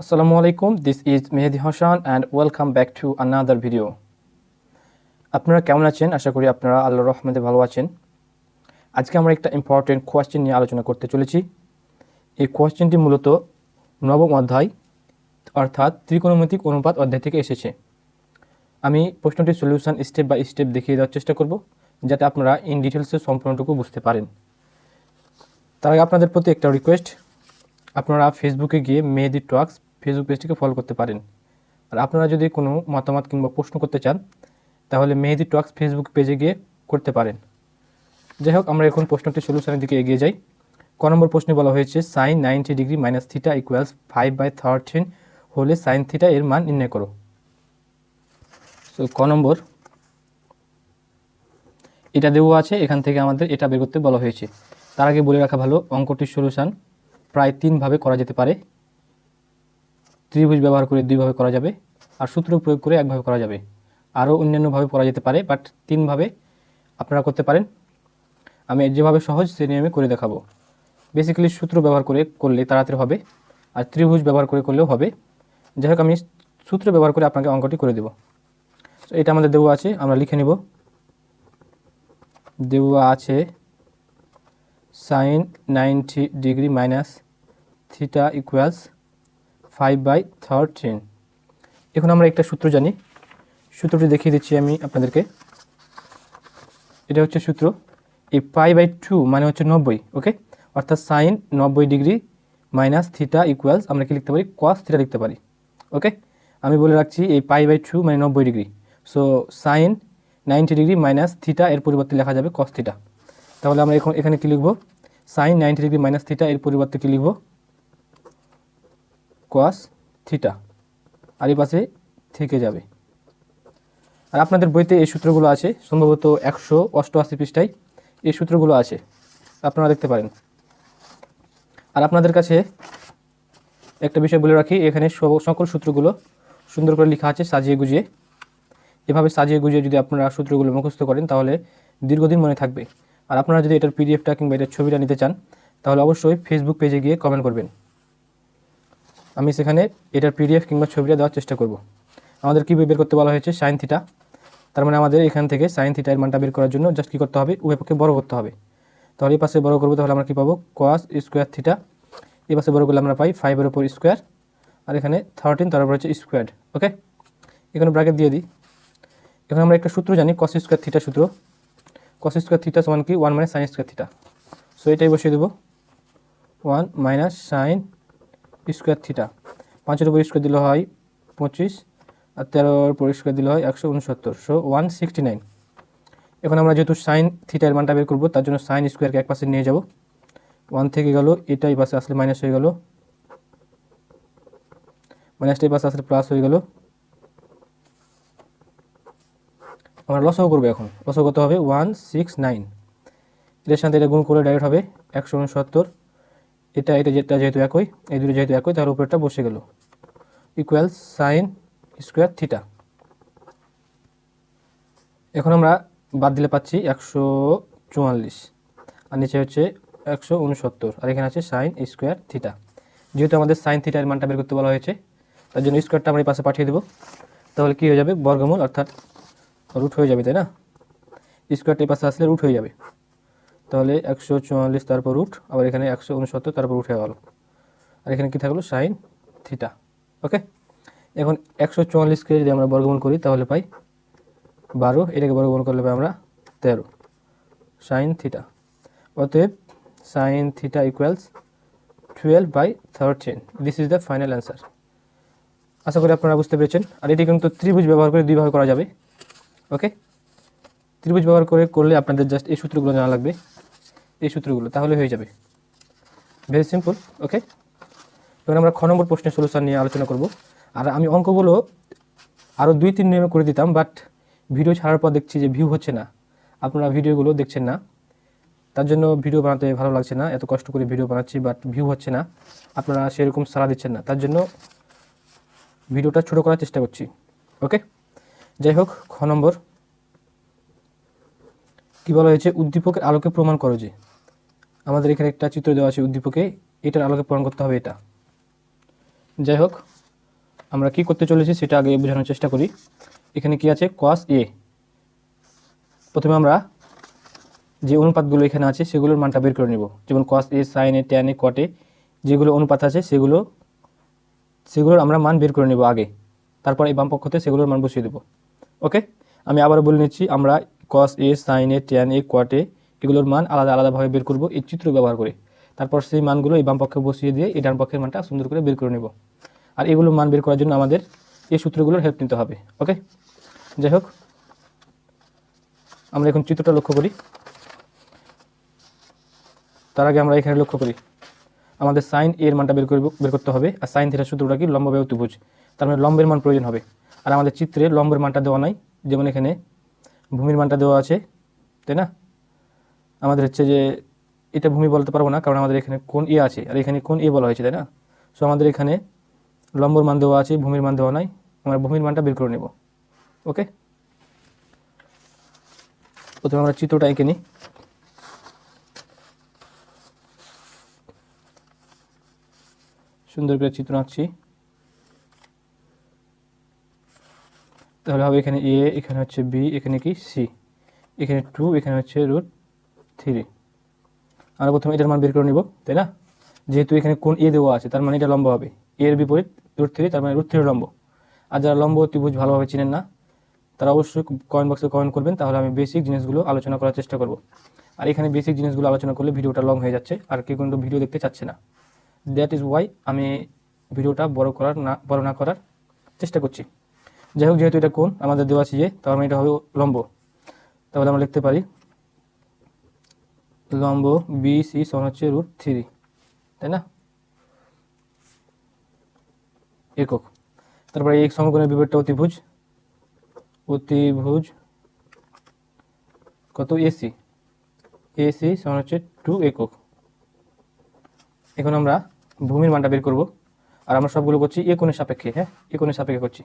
Assalamu alaikum, this is Mehdi Hassan and welcome back to another video আপনারা কেমন আছেন? আশা করি আপনারা আল্লাহর রহমতে ভালো আছেন। আজকে আমরা একটা ইম্পর্টেন্ট কোয়েশ্চেন নিয়ে আলোচনা করতে চলেছি। এই কোয়েশ্চেনটি মূলত নবম অধ্যায় অর্থাৎ ত্রিকোণমিতিক অনুপাত অধ্যায় থেকে এসেছে। আমি প্রশ্নটির সলিউশন স্টেপ বাই স্টেপ দেখিয়ে দেওয়ার চেষ্টা করব যাতে আপনারা ইন ডিটেলসে সম্পূর্ণটুকু বুঝতে পারেন। তার আগে আপনাদের প্রতি একটা রিকোয়েস্ট আপনারা ফেসবুকে গিয়ে মেহেদি টক্স ফেসবুক পেজটিকে ফলো করতে পারেন। আর আপনারা যদি কোনো মতামত কিংবা প্রশ্ন করতে চান, তাহলে মেহেদি টক্স ফেসবুক পেজে গিয়ে করতে পারেন। যাই হোক, আমরা এখন প্রশ্নটি সলিউশনের দিকে এগিয়ে যাই। ক নম্বর প্রশ্নে বলা হয়েছে sine ninety degree minus theta equals five by thirteen হলে সাইন থিটা এর মান নির্ণয় করো। সো ক নম্বর, এটা দেওয়া আছে, এখান থেকে আমাদের এটা বের করতে বলা হয়েছে। তার আগে বলে রাখা ভালো, অঙ্কটির সলিউশন প্রায় তিনভাবে করা যেতে পারে। ত্রিভুজ ব্যবহার করে দুইভাবে করা যাবে আর সূত্র প্রয়োগ করে একভাবে করা যাবে। আরও অন্যান্যভাবে করা যেতে পারে বাট তিনভাবে আপনারা করতে পারেন। আমি যেভাবে সহজ সে নিয়মে করে দেখাবো। বেসিক্যালি সূত্র ব্যবহার করে করলে তাড়াতাড়ি হবে আর ত্রিভুজ ব্যবহার করে করলেও হবে। যাই হোক, আমি সূত্র ব্যবহার করে আপনাকে অঙ্কটি করে দেব। এটা আমাদের দেওয়া আছে, আমরা লিখে নেব। দেওয়া আছে sine ninety degree minus theta equals five by thirteen এখন আমরা একটা সূত্র জানি। সূত্রটি দেখিয়ে দিচ্ছি আমি আপনাদেরকে। এটা হচ্ছে সূত্র এই পাই বাই টু মানে হচ্ছে নব্বই ওকে অর্থাৎ সাইন নব্বই ডিগ্রি মাইনাস থিটা ইকুয়ালস আমরা কি লিখতে পারি? কস থিটা লিখতে পারি ওকে আমি বলে রাখছি এই পাই বাই টু মানে নব্বই degree so sine ninety degree minus theta এর পরিবর্তে লেখা যাবে কস থিটা তাহলে আমরা এখন এখানে কী লিখব? Sine ninety degree minus theta এর পরিবর্তে কী লিখব? কস থিটা আর এই পাশে থেকে যাবে। আর আপনাদের বইতে এই সূত্রগুলো আছে, সম্ভবত একশো অষ্টআশি পৃষ্ঠায় এই সূত্রগুলো আছে, আপনারা দেখতে পারেন। আর আপনাদের কাছে একটা বিষয় বলে রাখি, এখানে সকল সূত্রগুলো সুন্দর করে লেখা আছে সাজিয়ে গুজিয়ে। এভাবে সাজিয়ে গুজিয়ে যদি আপনারা সূত্রগুলো মুখস্থ করেন, তাহলে দীর্ঘদিন মনে থাকবে। আর আপনারা যদি এটার পিডিএফটা কিংবা এটার ছবিটা নিতে চান, তাহলে অবশ্যই ফেসবুক পেজে গিয়ে কমেন্ট করবেন। আমি সেখানে এটার পিডিএফ কিংবা ছবিটা দেওয়ার চেষ্টা করব। আমাদের কী বের করতে বলা হয়েছে? সাইন থিটা তার মানে আমাদের এখান থেকে সাইন থিটা এর মানটা বের করার জন্য জাস্ট কী করতে হবে? উভয় পক্ষে বড় করতে হবে। তাহলে এই পাশে বড় করব, তাহলে আমরা কী পাবো? কস স্কোয়ার থিটা এই পাশে বড় করলে আমরা পাই ফাইভের ওপর স্কোয়ার আর এখানে থার্টিন তার উপর হচ্ছে স্কোয়ার ওকে এখানে ব্র্যাকেট দিয়ে দিই। এখন আমরা একটা সূত্র জানি কস স্কোয়ার থিটা সূত্র। কস স্কোয়ার থিটা সমান কি? One minus sine square theta so এটাই বসিয়ে দেবো। One minus sine square theta পাঁচের উপর স্কোয়ার দিলে হয় পঁচিশ, আর তেরোর উপর স্কোয়ার দিলে হয় একশো উনসত্তর। সো ওয়ান সিক্সটি নাইন এখন আমরা যেহেতু সাইন থিটার মানটা বের করব, তার জন্য সাইন স্কোয়ারকে এক পাশে নিয়ে যাব। ওয়ান থেকে গেল, এটা এই পাশে আসলে মাইনাস হয়ে গেল। মাইনাসটা এই পাশে আসলে প্লাস হয়ে গেল। আমরা লসও করব এখন। লসও কত হবে ওয়ান সিক্স নাইন এটার সাথে এটা গুণ করে ডাইরেক্ট হবে একশো উনসত্তর। এটা এটা যেটা যেহেতু একই, এই দুটো যেহেতু একই তার উপরটা বসে গেল। ইকুয়াল সাইন স্কোয়ার থিটা এখন আমরা বাদ দিলে পাচ্ছি একশো চুয়াল্লিশ, আর নিচে হচ্ছে একশো উনসত্তর, আর এখানে আছে সাইন স্কোয়ার থিটা যেহেতু আমাদের সাইন থিটার মানটা বের করতে বলা হয়েছে, তার জন্য স্কোয়ারটা আমরা এই পাশে পাঠিয়ে দেবো। তাহলে কী হয়ে যাবে? বর্গমূল, অর্থাৎ রুট হয়ে যাবে, তাই না? স্কোয়ারটা এই পাশে আসলে রুট হয়ে যাবে। তাহলে একশো চুয়াল্লিশ তারপর রুট আবার এখানে একশো উনসত্তর তারপর উঠে গেল। আর এখানে কী থাকল? সাইন থিটা ওকে এখন একশো চুয়াল্লিশকে যদি আমরা বর্গমূল করি, তাহলে পাই বারো। এটাকে বর্গমূল করলে পাই আমরা তেরো। সাইন থিটা অতএব sine theta equals twelve by thirteen this is the final answer আশা করি আপনারা বুঝতে পেরেছেন। আর এটি কিন্তু ত্রিভুজ ব্যবহার করে দুইভাবে করা যাবে। ওকে ত্রিভুজ ব্যবহার করে করলে আপনাদের জাস্ট এই সূত্রগুলো জানা লাগবে। এই সূত্রগুলো, তাহলে হয়ে যাবে। ভেরি সিম্পল ওকে এবার আমরা খ নম্বর প্রশ্নের সলিউশন নিয়ে আলোচনা করব। আর আমি অঙ্কগুলো আরও দুই, তিন নিয়মে করে দিতাম বাট ভিডিও ছাড়ার পর দেখছি যে ভিউ হচ্ছে না। আপনারা ভিডিওগুলো দেখছেন না। তার জন্য ভিডিও বানাতে ভালো লাগছে না, এত কষ্ট করে ভিডিও বানাচ্ছি বাট ভিউ হচ্ছে না। আপনারা সেরকম সাড়া দিচ্ছেন না। তার জন্য ভিডিওটা ছোটো করার চেষ্টা করছি ওকে যাই হোক, খ নম্বর। কী বলা হয়েছে? উদ্দীপকের আলোকে প্রমাণ করো যে। আমাদের এখানে একটা চিত্র দেওয়া আছে উদ্দীপকে। এটার আলোকে প্রমাণ করতে হবে এটা। যাই হোক, আমরা কি করতে চলেছি সেটা আগে বোঝানোর চেষ্টা করি। এখানে কি আছে? কস এ প্রথমে আমরা যে অনুপাতগুলো এখানে আছে সেগুলোর মানটা বের করে নেব। যেমন কস এ সাইন এ ট্যান এ কটে যেগুলো অনুপাত আছে সেগুলো, সেগুলোর আমরা মান বের করে নেব আগে। তারপর এই বাম পক্ষতে সেগুলোর মান বসিয়ে দেবো। ওকে? আমি আবার বলে নিচ্ছি, আমরা কস এ সাইন এ ট্যান এ কোয়াটে এগুলোর মান আলাদা আলাদাভাবে বের করব এই চিত্র ব্যবহার করে। তারপর সেই মানগুলো এই বাম পক্ষে বসিয়ে দিয়ে এই ডান পক্ষের মানটা সুন্দর করে বের করে নেব। আর এগুলো মান বের করার জন্য আমাদের এই সূত্রগুলোর হেল্প নিতে হবে ওকে যাই হোক, আমরা এখন চিত্রটা লক্ষ্য করি। তার আগে আমরা এখানে লক্ষ্য করি, আমাদের সাইন এর মানটা বের করব, বের করতে হবে। আর সাইন থিটার সূত্রটা কি? লম্ব ব্যয় অতিভুজ তার মানে লম্বের মান প্রয়োজন হবে। আর আমাদের চিত্রে লম্বের মানটা দেওয়া নাই, যেমন এখানে ভূমির মানটা দেওয়া আছে, তাই না? আমাদের হচ্ছে যে এটা ভূমি বলতে পারব না, কারণ আমাদের এখানে কোন এ আছে, আর এখানে কোন এ বলা হয়েছে, তাই না? সো আমাদের এখানে লম্বর মান দেওয়া আছে, ভূমির মান দেওয়া নাই, আমরা ভূমির মানটা বের করে নেব। ওকে প্রথমে আমরা চিত্রটা এঁকে নিই। সুন্দর করে চিত্র আঁকছি। তাহলে হবে এখানে এ এখানে হচ্ছে বি এখানে কি? সি এখানে টু এখানে হচ্ছে রুট থ্রি। আমরা প্রথমে এটার মান বের করে নিব, তাই না? যেহেতু এখানে কোন এ দেওয়া আছে, তার মানে এটা লম্ব হবে। এর বিপরীত রুট থ্রি, তার মানে রুট থ্রি লম্ব। আর যারা লম্ব ত্রিভুজ ভালোভাবে চিনেন না, তারা অবশ্যই কমেন্ট বক্সে কমেন্ট করবেন, তাহলে আমি বেসিক জিনিসগুলো আলোচনা করার চেষ্টা করব। আর এখানে বেসিক জিনিসগুলো আলোচনা করলে ভিডিওটা লং হয়ে যাচ্ছে, আর কেউ কিন্তু ভিডিও দেখতে চাচ্ছে না। দ্যাট ইজ ওয়াই আমি ভিডিওটা বড় করার না, বড় না করার চেষ্টা করছি। যাই হোক, যেহেতু এটা কোন আমাদের দেওয়া আছে যে তার মানে এটা হবে লম্ব। তাহলে আমরা লিখতে পারি লম্ব বি সি হচ্ছে রুট থ্রি তাই না? একক। তারপরে এই সমকোণের বিপরীতটা অতিভুজ। অতিভুজ কত? এসি এসি সমান হচ্ছে টু একক। এখন আমরা ভূমির মানটা বের করব। আর আমরা সবগুলো করছি এ সাপেক্ষে হ্যাঁ? এ সাপেক্ষে করছি।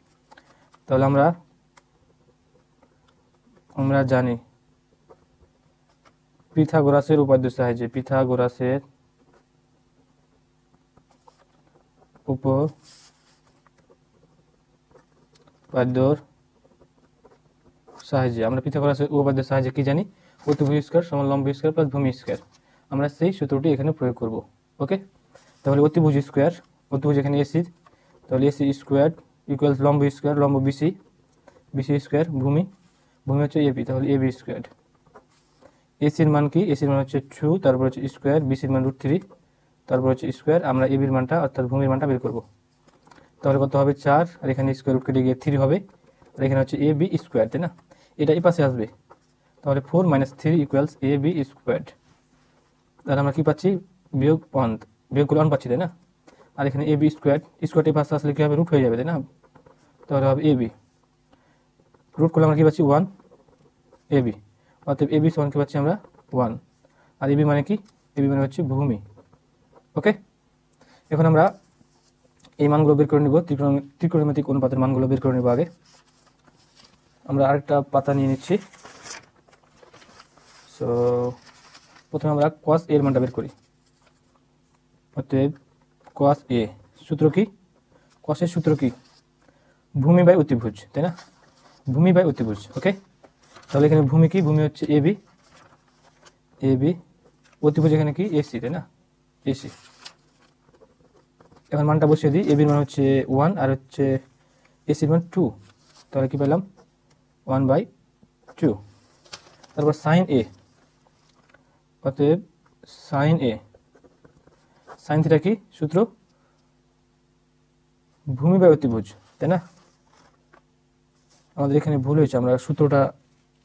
তাহলে আমরা আমরা জানি পিথাগোরাসের উপাদ্য সাহায্যে পিথাগোরাসের উপপাদ্যর সাহায্যে, আমরা পিথাগোরাসের উপপাদ্যের সাহায্যে কি জানি? অতিভুজ স্কয়ার সমান লম্ব স্কয়ার প্লাস ভূমি স্কয়ার। আমরা সেই সূত্রটি এখানে প্রয়োগ করব ওকে তাহলে অতিভুজ স্কোয়ার অতিভুজ এখানে এসি তাহলে এসি স্কোয়ার ইকুয়ালস লম্ব স্কোয়ার, লম্ব বিসি বিসি স্কোয়ার, ভূমি ভূমি হচ্ছে এবি তাহলে এবি স্কোয়ার। এসির মান কি? এসির মান হচ্ছে টু তারপর হচ্ছে স্কোয়ার বিসির মান রুট থ্রি তারপর হচ্ছে স্কোয়ার আমরা এবির মানটা, অর্থাৎ ভূমির মানটা বের করব। তাহলে কত হবে? চার, আর এখানে স্কোয়ার রুট কেটে গিয়ে থ্রি হবে। আর এখানে হচ্ছে এ বি স্কোয়ার তাই না? এটা এই পাশে আসবে। তাহলে four minus three equals A B square তাহলে আমরা কি পাচ্ছি? বিয়োগ ওয়ান বিয়োগ করে ওয়ান পাচ্ছি, তাই না? আর এখানে এ বি স্কোয়ার স্কোয়ারটি পাশে আসলে কী হবে? রুট হয়ে যাবে, তাই না? তাহলে হবে এ বি রুট করলে আমরা কী পাচ্ছি? ওয়ান এ বি অর্থাৎ এ বি সমান কী পাচ্ছি আমরা? ওয়ান আর এবি মানে কি? এবি মানে হচ্ছে ভূমি। ওকে এখন আমরা এই মানগুলো বের করে নিব ত্রিকোণমিতিক অনুপাতের মানগুলো বের করে নেব আগে। আমরা আরেকটা পাতা নিয়ে নিচ্ছি। সো প্রথমে আমরা কস এর মানটা বের করি। অতএব কস এ সূত্র কি? কসের সূত্র কি? ভূমি বাই অতিভুজ, তাই না? ভূমি বাই অতিভুজ ওকে তাহলে এখানে ভূমি কি? ভূমি হচ্ছে এ বি এ বি অতিভুজ এখানে কি? এসি তাই না? এসি এখন মানটা বসিয়ে দিই। এবির মান হচ্ছে ওয়ান আর হচ্ছে এসির মান টু তাহলে কি পেলাম? ওয়ান বাই টু তারপর সাইন এ অতএব সাইন এ সাইন থিটা কি? সূত্র? ভূমি বা অতিভুজ, তাই না? আমাদের এখানে ভুল হয়েছে। আমরা সূত্রটা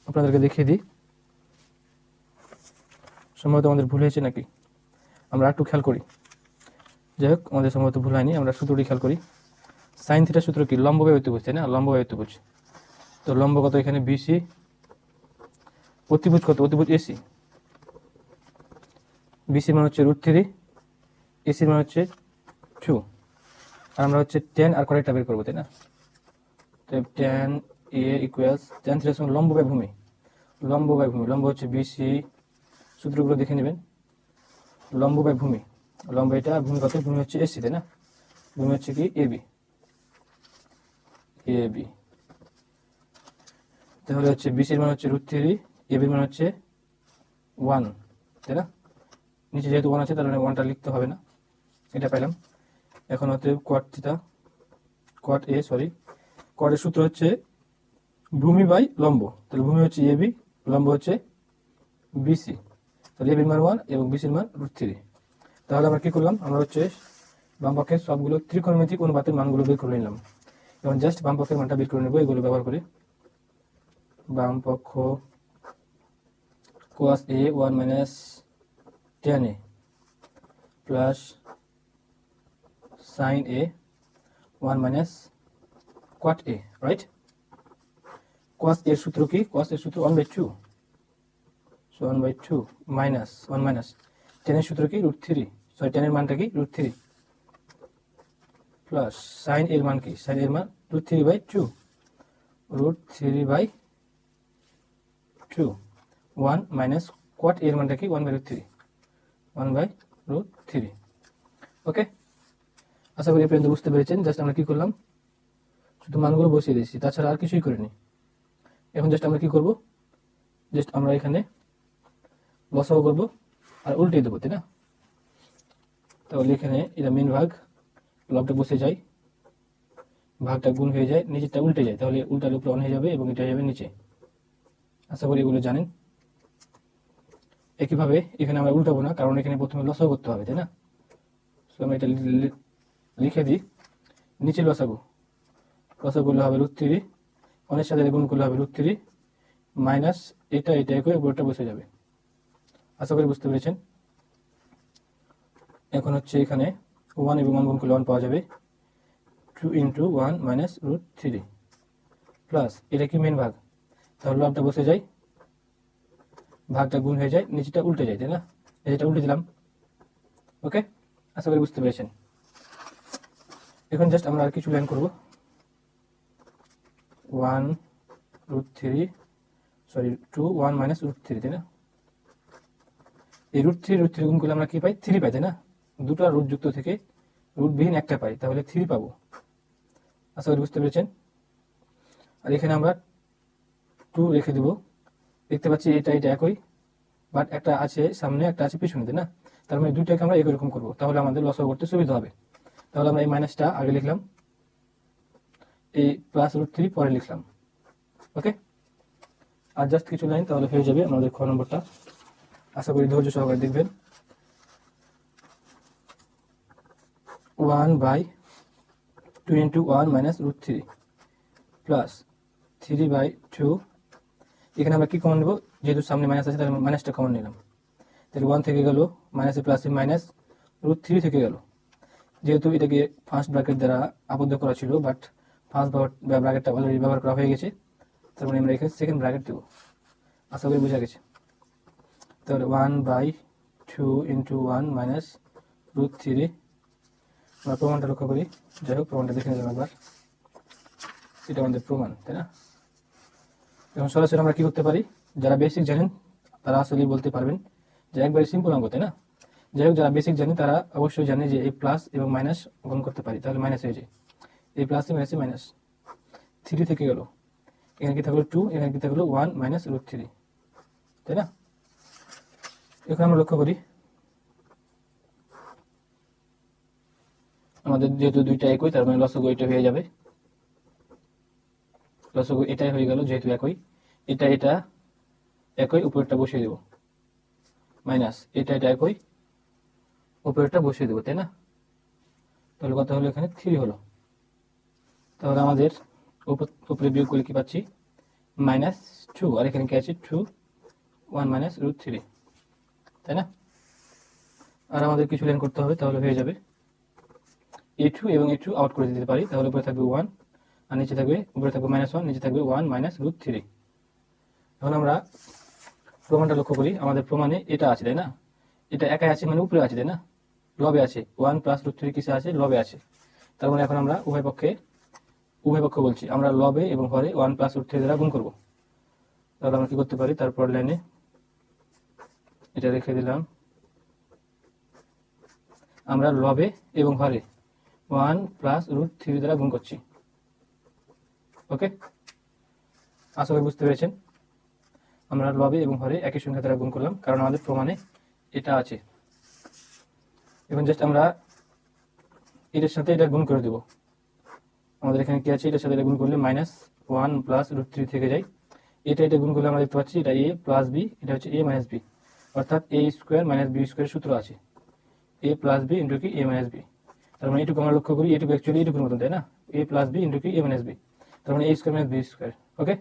আপনাদেরকে দেখিয়ে দিই। সম্ভবত আমাদের ভুল হয়েছে নাকি? আমরা একটু খেয়াল করি। যাই হোক, আমাদের সম্ভবত ভুল হয়নি, আমরা সূত্রটি খেয়াল করি। সাইন থিটা সূত্র কি? লম্ব বাই অতিভুজ তাই না? লম্ব বাই অতিভুজ তো লম্ব কত এখানে? বিসি অতিভুজ কত? অতিভুজ এসি বিসির মানে হচ্ছে রুট থ্রি এসির মানে হচ্ছে টু আর আমরা হচ্ছে টেন আর কয়েকটা বের করব, তাই না? Tan A equals tan three সমান লম্ব ভূমি লম্ব বাই ভূমি লম্ব হচ্ছে বিসি সূত্রগুলো দেখে নেবেন। লম্ব বাই ভূমি লম্ব এটা ভূমি কত ভূমি হচ্ছে এসি তাই না? ভূমি হচ্ছে কি? এ বি এ বি তাহলে হচ্ছে বিসির মান হচ্ছে রুট থ্রি এ বির মান হচ্ছে ওয়ান তাই না? নিচে যেহেতু ওয়ান আছে তাহলে ওয়ানটা লিখতে হবে না। এটা পেলাম এখন হতে কোয়াট থিটা কোয়াট এ সরি কোয়াটের সূত্র হচ্ছে ভূমি বাই লম্ব। তাহলে ভূমি হচ্ছে এ বি লম্ব হচ্ছে বিসি তাহলে এ বির মান ওয়ান এবং বিসির মান রুট থ্রি তাহলে আমরা কি করলাম? আমরা হচ্ছে বাম পক্ষের সবগুলো ত্রিকোণমিতিক অনুপাতের মানগুলো বের করে নিলাম। এবং জাস্ট বাম পক্ষের মানটা বের করে নেব, এগুলো ব্যবহার করে। বাম পক্ষ cos a 1 minus tan a plus sin a 1 minus cot a, right? Cos এর সূত্র কি? cos এর সূত্র 1 by 2 so 1 by 2 minus 1 minus tan এর সূত্র কি? root 3 সরি tan এর মানটা কি? root 3 প্লাস sin এর মান কি? sin এর মান root 3 by 2 root 3 by 2 one minus কোয়াট এর মানটা কি? One by root three one by root three okay আশা করি পর্যন্ত বুঝতে পেরেছেন। জাস্ট আমরা কি করলাম? শুধু মানগুলো বসিয়ে দিয়েছি। তাছাড়া আর কিছুই করিনি। এখন জাস্ট আমরা কি করব? জাস্ট আমরা এখানে বসাও করব আর উল্টে দেবো, তাই না? তাহলে এখানে এটা মেন ভাগ লবটা বসে যায়, ভাগটা গুণ হয়ে যায়, নিচেরটা উল্টে যায়, তাহলে উল্টার উপরে অন হয়ে যাবে এবং এটা যাবে নিচে। আশা করি এগুলো জানেন। একইভাবে এখানে আমরা উল্টাবো না, কারণ এখানে প্রথমে লসাগু করতে হবে, তাই না? So আমরা এটা লিখে দিই। নিচে লসাগু। লসাগু করলে হবে রুট অনেক সাথে গুণ করলে হবে রুট থ্রি মাইনাস এটা এটা একই উপরটা বসে যাবে। আশা করি বুঝতে পেরেছেন? এখন হচ্ছে এখানে ওয়ান এবং ওয়ান গুণ করলে ওয়ান পাওয়া যাবে। Two into one minus root three plus এটা কি মেন ভাগ? তাহলে লাভটা বসে যায়। ভাগটা গুণ হয়ে যায় নিচেটা উল্টে যায়, তাই না? এটা উল্টে দিলাম। ওকে আশা করি বুঝতে পেরেছেন। এখন জাস্ট আমরা আর কিছু লাইন করব। One root three sorry two one minus root three তাই এই রুট থ্রি রুট থ্রি গুণ করলে আমরা কি পাই? থ্রি পাই, তাই না? দুটো রুট যুক্ত থেকে রুটবিহীন একটা পাই, তাহলে থ্রি পাবো। আশা করি বুঝতে পেরেছেন? আর এখানে আমরা টু রেখে দেবো। দেখতে পাচ্ছি এটা এটা একই বাট একটা আছে সামনে, একটা আছে পিছনে, তাই না? তার মানে দুইটাকে আমরা একই করব। তাহলে আমাদের লস করতে সুবিধা হবে। তাহলে আমরা এই মাইনাসটা আগে লিখলাম। এই প্লাস রুট থ্রি পরে লিখলাম ওকে আর জাস্ট কিছু লাইন তাহলে হয়ে যাবে আমাদের খ নম্বরটা। আশা করি ধৈর্য সহকারে দেখবেন। One by two into one minus root three plus three by two এখানে আমরা কী কমন নেব? যেহেতু সামনে মাইনাস আছে, তাহলে মাইনাসটা কমন নিলাম। তাহলে ওয়ান থেকে গেল মাইনাসে প্লাসে মাইনাস রুট থ্রি থেকে গেল। যেহেতু এটাকে ফার্স্ট ব্র্যাকেট দ্বারা আবদ্ধ করা ছিল বাট ফার্স্ট ডট ব্র্যাকেটটা অলরেডি ব্যবহার করা হয়ে গেছে। তার মানে আমরা এখানে সেকেন্ড ব্র্যাকেট দেবো। আশা করি বোঝা গেছে। তাহলে one by two into one minus root three আমরা প্রমাণটা লক্ষ্য করি। যাই হোক, প্রমাণটা দেখে নিলাম একবার। এটা আমাদের প্রমাণ, তাই না? এখন সরাসরি আমরা কী করতে পারি? যারা বেসিক জানেন, তারা আসলে বলতে পারবেন যে একবারে সিম্পল অঙ্ক, তাই না? যাই হোক, যারা বেসিক জানে, তারা অবশ্যই জানে যে এই প্লাস এবং মাইনাস গুণ করতে পারি। তাহলে মাইনাস হয়ে যায়। এই প্লাসে মাইনাসে মাইনাস থ্রি থেকে গেল। এখানে কি থাকল টু এখানে কি থাকল ওয়ান মাইনাস রুট থ্রি তাই না? এখন আমরা লক্ষ্য করি, আমাদের যেহেতু দুইটা একই, তার মানে লসগো এটা হয়ে যাবে। লসগো এটাই হয়ে গেল, যেহেতু একই, এটা এটা একই, উপরেরটা বসিয়ে দেব। মাইনাস এটা এটা একই, উপরেরটা বসিয়ে দেবো, তাই না? তাহলে কথা হলো এখানে? থ্রি হলো। তাহলে আমাদের উপর- বিয়োগ করলে কি পাচ্ছি? মাইনাস টু আর এখানে কি আছে? Two one minus root three তাই না? আর আমাদের কিছু লেন করতে হবে, তাহলে হয়ে যাবে এ টু এবং এ টু আউট করে দিতে পারি, তাহলে উপরে থাকবে ওয়ান আর নিচে থাকবে, উপরে থাকবে মাইনাস ওয়ান নিচে থাকবে ওয়ান মাইনাস রুট থ্রি এখন আমরা প্রমাণটা লক্ষ্য করি, আমাদের প্রমাণে এটা আছে, তাই না? এটা একাই আছে মানে উপরে আছে, তাই না? লবে আছে ওয়ান প্লাস রুট থ্রি কিসে আছে? লবে আছে। তার মানে এখন আমরা উভয় পক্ষে উভয় পক্ষ বলছি, আমরা লবে এবং হরে ওয়ান প্লাস রুট থ্রি দ্বারা গুণ করব। তাহলে আমরা কি করতে পারি? তারপর লাইনে এটা রেখে দিলাম। আমরা লবে এবং হরে ওয়ান প্লাস রুট থ্রি দ্বারা গুণ করছি। ওকে আশা করি বুঝতে পেরেছেন। আমরা লবে এবং হরে একই সংখ্যা দ্বারা গুণ করলাম, কারণ আমাদের প্রমাণে এটা আছে। এবং জাস্ট আমরা এটার সাথে এটা গুণ করে দেব। আমাদের এখানে কি আছে? এটার সাথে গুণ করলে minus one plus root three থেকে যায়। এটা এটা গুণ করলে আমরা দেখতে পাচ্ছি এটা এ প্লাস বি এটা হচ্ছে এ মাইনাস বি অর্থাৎ A square minus B square সূত্র আছে। এ প্লাস বি ইন্টু কি? এ মাইনাস বি তার মানে এটুকু আমরা লক্ষ্য করি, এটুকু অ্যাকচুয়ালি এটুকুর মতন, তাই না? এ প্লাস বি ইন্টু কি? এ মাইনাস বি তার মানে A square minus B square okay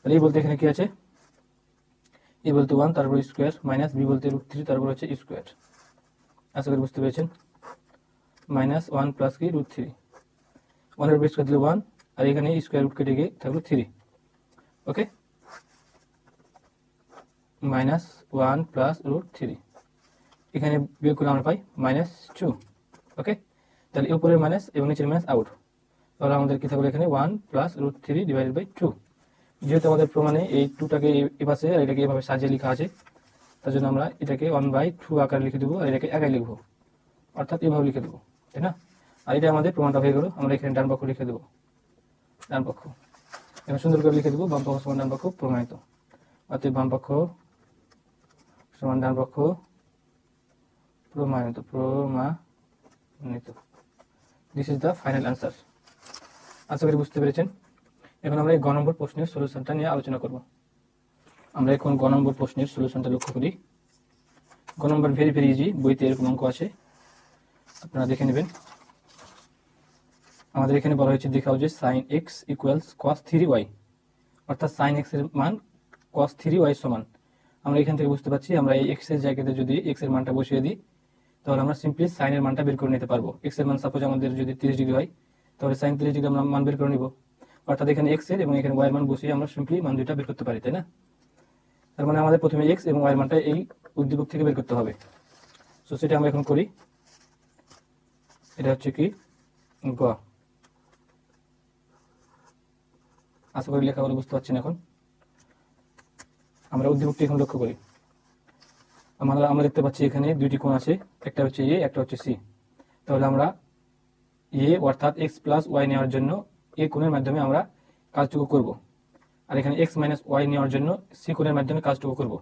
তাহলে এই বলতে এখানে কি আছে? এ বলতে ওয়ান তারপর স্কোয়ার মাইনাস বি বলতে রুট থ্রি তারপর হচ্ছে স্কোয়ার আশা করি বুঝতে পেরেছেন। মাইনাস ওয়ান প্লাস কি? রুট থ্রি ওয়ানের বেস করে দিলে ওয়ান আর এখানে স্কোয়ার রুট কেটে গিয়ে থাকল three okay minus one plus root three এখানে বিয়োগ করে আমরা পাই মাইনাস টু ওকে তাহলে এ উপরের মাইনাস এবং নিচের মাইনাস আউট তাহলে আমাদের কি থাকল এখানে? One plus root three divided by two যেহেতু আমাদের প্রমাণে এই টুটাকে এ পাশে আর এটাকে এভাবে সাজিয়ে লেখা আছে, তার জন্য আমরা এটাকে ওয়ান বাই টু আকারে লিখে দেবো আর এটাকে একাই লিখব। অর্থাৎ এভাবে লিখে দেবো, তাই না? আর এটা আমাদের প্রমাণটা হয়ে গেলো। আমরা এখানে ডান পক্ষ লিখে দেবো। ডান পক্ষ। এবার সুন্দর করে লিখে দেবো, বাম পক্ষ সমান ডান পক্ষ প্রমাণিত। অতএব বাম পক্ষ সমান ডান পক্ষ প্রমাণিত প্রমাণিত। This is the final answer আশা করি বুঝতে পেরেছেন। এখন আমরা এই গ নম্বর প্রশ্নের সলিউশনটা নিয়ে আলোচনা করব। আমরা এখন গ নম্বর প্রশ্নের সলিউশনটা লক্ষ্য করি। গ নম্বর ভেরি ভেরি ইজি বইতে এরকম অঙ্ক আছে। আপনারা দেখে নেবেন। আমাদের এখানে বলা হয়েছে, দেখাও যে sine x equals cos three y অর্থাৎ সাইন এক্সের মান কস থ্রি ওয়াই সমান। আমরা এখান থেকে বুঝতে পারছি, আমরা এই এক্সের জায়গাতে যদি এক্সের মানটা বসিয়ে দিই, তাহলে আমরা সিম্পলি সাইনের মানটা বের করে নিতে পারব। এক্সের মান সাপোজ আমাদের যদি তিরিশ ডিগ্রি হয়, তাহলে সাইন তিরিশ ডিগ্রি আমরা মান বের করে নিব। অর্থাৎ এখানে এক্সের এবং এখানে ওয়াই মান বসিয়ে আমরা সিম্পলি মান দুইটা বের করতে পারি, তাই না? তার মানে আমাদের প্রথমে এক্স এবং ওয়াই মানটা এই উদ্দীপক থেকে বের করতে হবে। সো সেটা আমরা এখন করি। এটা হচ্ছে কি? গ। আশা করি লেখাগুলো বুঝতে পারছেন এখন। আমরা উদ্দীপকটি এখন লক্ষ্য করি। আমরা আমরা দেখতে পাচ্ছি এখানে দুইটি কোণ আছে, একটা হচ্ছে এ একটা হচ্ছে সি তাহলে আমরা এ অর্থাৎ এক্স প্লাস ওয়াই নেওয়ার জন্য এ কোণের মাধ্যমে আমরা কাজটুকু করব। আর এখানে এক্স মাইনাস ওয়াই নেওয়ার জন্য সি কোণের মাধ্যমে কাজটুকু করব।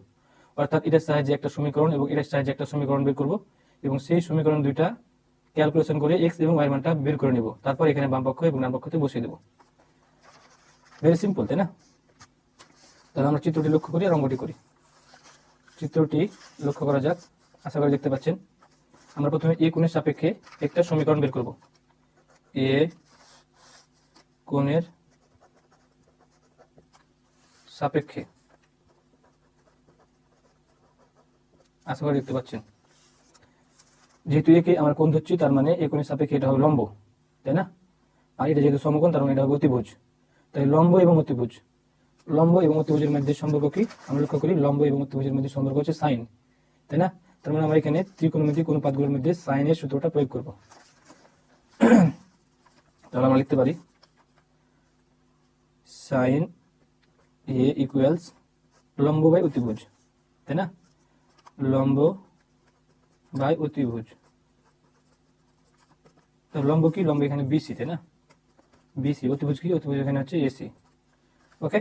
অর্থাৎ এটার সাহায্যে একটা সমীকরণ এবং এটার সাহায্যে একটা সমীকরণ বের করব এবং সেই সমীকরণ দুইটা ক্যালকুলেশন করে এক্স এবং ওয়াই মানটা বের করে নিব। তারপর এখানে বাম পক্ষ এবং ডান পক্ষতে বসিয়ে দেবো। ভেরি সিম্পল তাই না? তাহলে আমরা চিত্রটি লক্ষ্য করি আর অঙ্কটি করি। চিত্রটি লক্ষ্য করা যাক। আশা করি দেখতে পাচ্ছেন। আমরা প্রথমে এ কোণের সাপেক্ষে একটা সমীকরণ বের করব। এ কোণের সাপেক্ষে। আশা করি দেখতে পাচ্ছেন। যেহেতু একে আমরা কোণ ধরছি, তার মানে এ কোণের সাপেক্ষে এটা হবে লম্ব, তাই না? আর এটা যেহেতু সমকোণ, তার মানে এটা হবে অতিভুজ তাই লম্ব এবং অতিভুজ। লম্ব এবং অতিভুজের মধ্যে সম্পর্ক কি? আমরা লক্ষ্য করি লম্ব এবং অতিভুজের মধ্যে সম্পর্ক হচ্ছে সাইন, তাই না? তার মানে আমরা এখানে ত্রিকোণমিতি কোন পাতগুলোর মধ্যে সাইনের সূত্রটা প্রয়োগ করব। তাহলে আমরা লিখতে পারি সাইন এ ইকুয়ালস লম্ব বাই অতিভুজ, তাই না? লম্ব বাই অতিভুজ। লম্ব কি? লম্ব এখানে বিসি তাই না? বিসি অতিভুজ কি অতিভুজ এখানে হচ্ছে এসি ওকে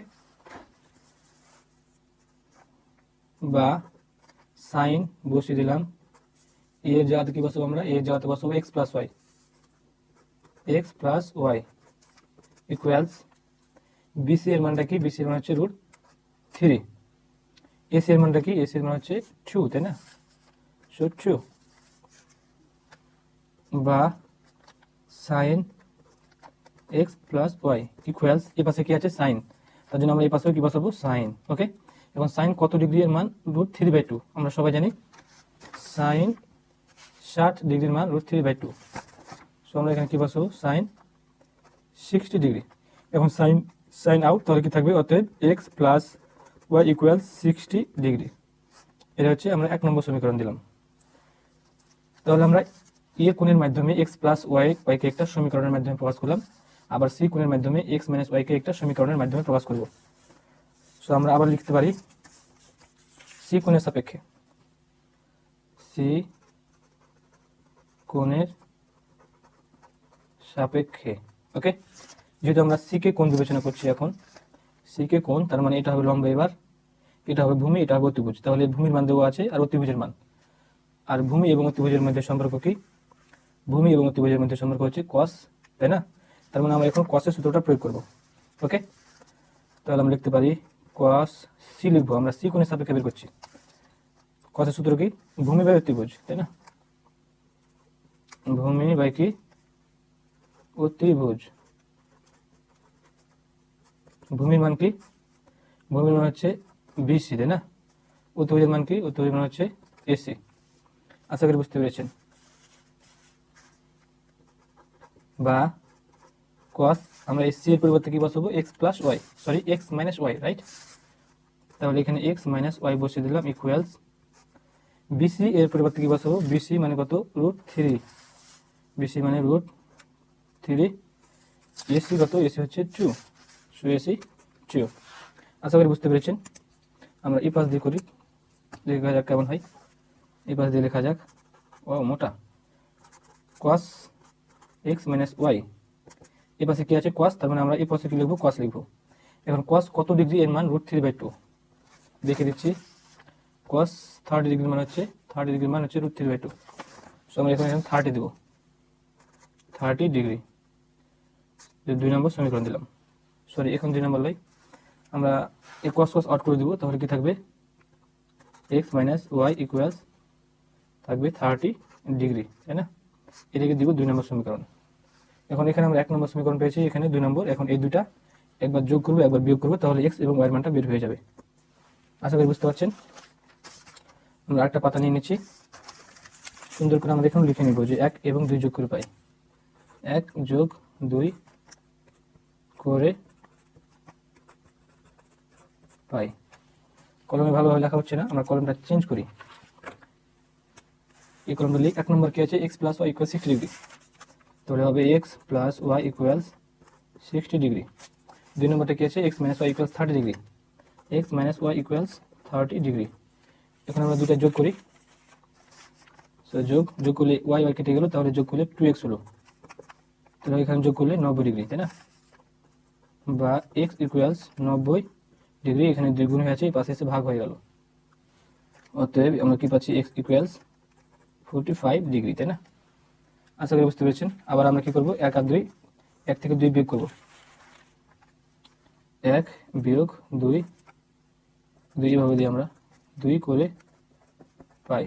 বা সাইন বসিয়ে দিলাম এ এর জায়গাতে কি বসাবো আমরা এ এর জায়গাতে বসাবো x plus y x plus y equals BC এর মানটা কি বিসি এর মান হচ্ছে রুট থ্রি এসি এর মানটা কি এসি এর মান হচ্ছে টু তাই না সো টু বা sine x plus y equals এই পাশে কি আছে? সাইন তার জন্য আমরা এই পাশেও কি বসাবো? সাইন ওকে এবং সাইন কত ডিগ্রি এর মান? রুট থ্রি বাই টু আমরা সবাই জানি সাইন ষাট ডিগ্রির মান root three by two so আমরা এখানে কি বসাবো? Sine sixty degree. এখন সাইন সাইন আউট তাহলে কি থাকবে? অতএব x plus y equal sixty degree. এটা হচ্ছে আমরা এক নম্বর সমীকরণ দিলাম। তাহলে আমরা এ কোণের মাধ্যমে এক্স প্লাস ওয়াই ওয়াইকে একটা সমীকরণের মাধ্যমে প্রকাশ করলাম। আবার সি কোণের মাধ্যমে এক্স মাইনাস ওয়াইকে একটা সমীকরণের মাধ্যমে প্রকাশ করব। সো আমরা আবার লিখতে পারি সি কোণের সাপেক্ষে। সি কোণের সাপেক্ষে ওকে যেহেতু আমরা সিকে কোণ বিবেচনা করছি এখন সিকে কোণ, তার মানে এটা হবে লম্ব এবার, এটা হবে ভূমি, এটা হবে অতিভুজ। তাহলে ভূমির মান দেওয়া আছে আর অতিভুজের মান। আর ভূমি এবং অতিভুজের মধ্যে সম্পর্ক কি? ভূমি এবং অতিভুজের মধ্যে সম্পর্ক হচ্ছে কস তাই না? তার মানে আমরা এখন কসের সূত্রটা প্রয়োগ করব। ওকে তাহলে আমরা লিখতে পারি কস সি লিখব। আমরা সি কোণের সাপেক্ষে বের করছি। কসের সূত্র কি? ভূমি বাই অতিভুজ, তাই না? ভূমি বাই কি? অতিভুজ। ভূমির মান কি? ভূমির মান হচ্ছে বিসি তাই না? অতিভুজের মান কি? অতিভুজের মান হচ্ছে এসি আশা করি বুঝতে পেরেছেন। বা cos, আমরা এসি এর পরিবর্তে কি বসাবো? X plus y sorry x minus y right তাহলে এখানে এক্স মাইনাস ওয়াই বসিয়ে দিলাম ইকুয়ালস বিসি এর পরিবর্তে কি বসাবো? বিসি মানে কত? রুট থ্রি মানে রুট থ্রি কত? এসি হচ্ছে টু সো এসি টু আশা করি বুঝতে পেরেছেন। আমরা এই পাশ দিয়ে করি। দেখা যাক কেমন হয়। এই পাশ দিয়ে লেখা যাক। ও, মোটা। cos এক্স মাইনাস ওয়াই এ পাশে কি আছে? cos, তার মানে আমরা পাশে কি লিখব? cos লিখব। এখন cos কত ডিগ্রি এর মান? রুট থ্রি বাই টু দেখে দিচ্ছি। cos থার্টি ডিগ্রি মান হচ্ছে থার্টি ডিগ্রি মান হচ্ছে root three by two so আমরা এখানে থার্টি দেবো। থার্টি ডিগ্রি দুই নম্বর সমীকরণ দিলাম। সরি এখন দুই নম্বর লাই। আমরা এ cos cos আউট করে দিব, তাহলে কি থাকবে? এক্স মাইনাস ওয়াই ইকুয়ালস থাকবে থার্টি ডিগ্রি তাই না? এটাকে দিব দুই নম্বর সমীকরণ। এখন এখানে আমরা এক নম্বর সমীকরণ পেয়েছি, এখানে দুই নম্বর, এখন এই দুটা একবার যোগ করব, একবার বিয়োগ করব, তাহলে এক্স এবং ওয়াই মানটা বের হয়ে যাবে। আশা করি বুঝতে পারছেন? আমরা একটা পাতা নিয়ে নিচ্ছি। সুন্দর করে আমরা এখানে লিখে নিব যে এক এবং দুই যোগ করে পাই। এক যোগ দুই করে পাই। কলমে ভালোভাবে লেখা হচ্ছে না, আমরা কলমটা চেঞ্জ করি। এই কলমটা লিখ, এক নম্বর কি আছে? X plus y equal sixty degree তাহলে হবে x plus y equals sixty degree দুই নম্বরটা কি আছে? X minus y equals thirty degree x minus y equals thirty degree এখন আমরা দুটা যোগ করি। সো যোগ যোগ করলে ওয়াই ওয়াই কেটে গেল, তাহলে যোগ করলে টু এক্স হলো। তাহলে এখানে যোগ করলে নব্বই ডিগ্রি তাই না? বা এক্স ইকুয়ালস নব্বই ডিগ্রি এখানে দুই গুণ হয়ে আছে পাশে এসে ভাগ হয়ে গেল। অতএব আমরা কি পাচ্ছি? X equals forty five degree তাই না? আশা করি বুঝতে পেরেছেন। আবার আমরা কি করব? এক আর দুই, এক থেকে দুই বিয়োগ করব। এক বিয়োগ দুই দুই এভাবে দিই আমরা দুই করে পাই।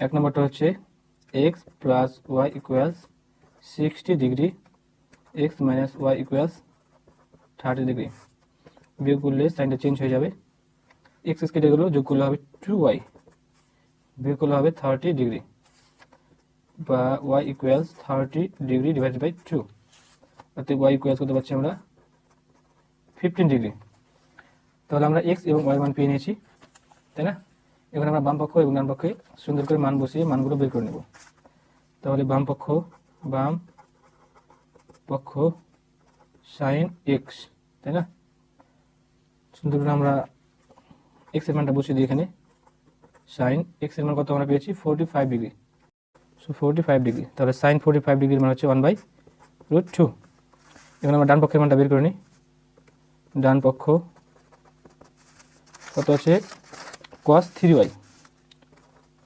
এক নম্বরটা হচ্ছে x plus y equals sixty degree x minus y equals thirty degree বিয়োগ করলে সাইনটা চেঞ্জ হয়ে যাবে। এক্স কেটে গেলো যোগ করলে হবে টু ওয়াই বিয়োগ করলে হবে থার্টি ডিগ্রি বা y equals thirty degree divided by two অর্থাৎ ওয়াই ইকুয়ালস করতে পারছি আমরা? ফিফটিন ডিগ্রি তাহলে আমরা এক্স এবং ওয়াই মান পেয়ে নিয়েছি, তাই না? এখন আমরা বাম পক্ষ এবং ডান পক্ষে সুন্দর করে মান বসিয়ে মানগুলো বের করে নেব। তাহলে বাম পক্ষ বাম পক্ষ সাইন এক্স তাই না? সুন্দর করে আমরা এক্সের মানটা বসিয়ে দিই এখানে। সাইন এক্সের মান কত আমরা পেয়েছি? Forty five degree so forty five degree তাহলে সাইন ফোরটি ফাইভ ডিগ্রির মান হচ্ছে ওয়ান বাই রুট টু এখন আমরা ডান পক্ষের মানটা বের করে নিই। ডান পক্ষ কত আছে? Cos three y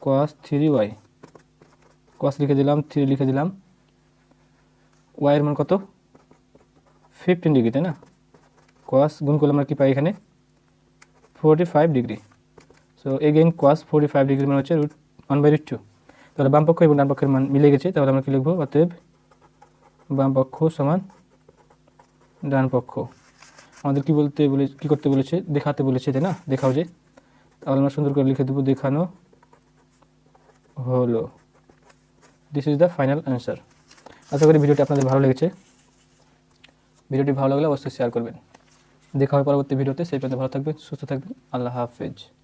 cos three y cos লিখে দিলাম থ্রি লিখে দিলাম। ওয়াইয়ের মান কত? ফিফটিন ডিগ্রি তাই না? কস গুণ করলে আমরা কী পাই এখানে? Forty five degree so again cos forty five degree মানে হচ্ছে root one by root two তাহলে বাম পক্ষ এবং ডান পক্ষের মান মিলে গেছে, তাহলে আমরা কি লিখব? অতএব বাম পক্ষ সমান ডান পক্ষ। আমাদের কি বলতে বলে, কি করতে বলেছে? দেখাতে বলেছে, তাই না? দেখাও যে। তাহলে আমরা সুন্দর করে লিখে দেবো, দেখানো হলো। This is the final answer আশা করি ভিডিওটি আপনাদের ভালো লেগেছে। ভিডিওটি ভালো লাগলে অবশ্যই শেয়ার করবেন। দেখা হবে পরবর্তী ভিডিওতে। সেই পর্যন্ত ভালো থাকবেন, সুস্থ থাকবেন। আল্লাহ হাফেজ।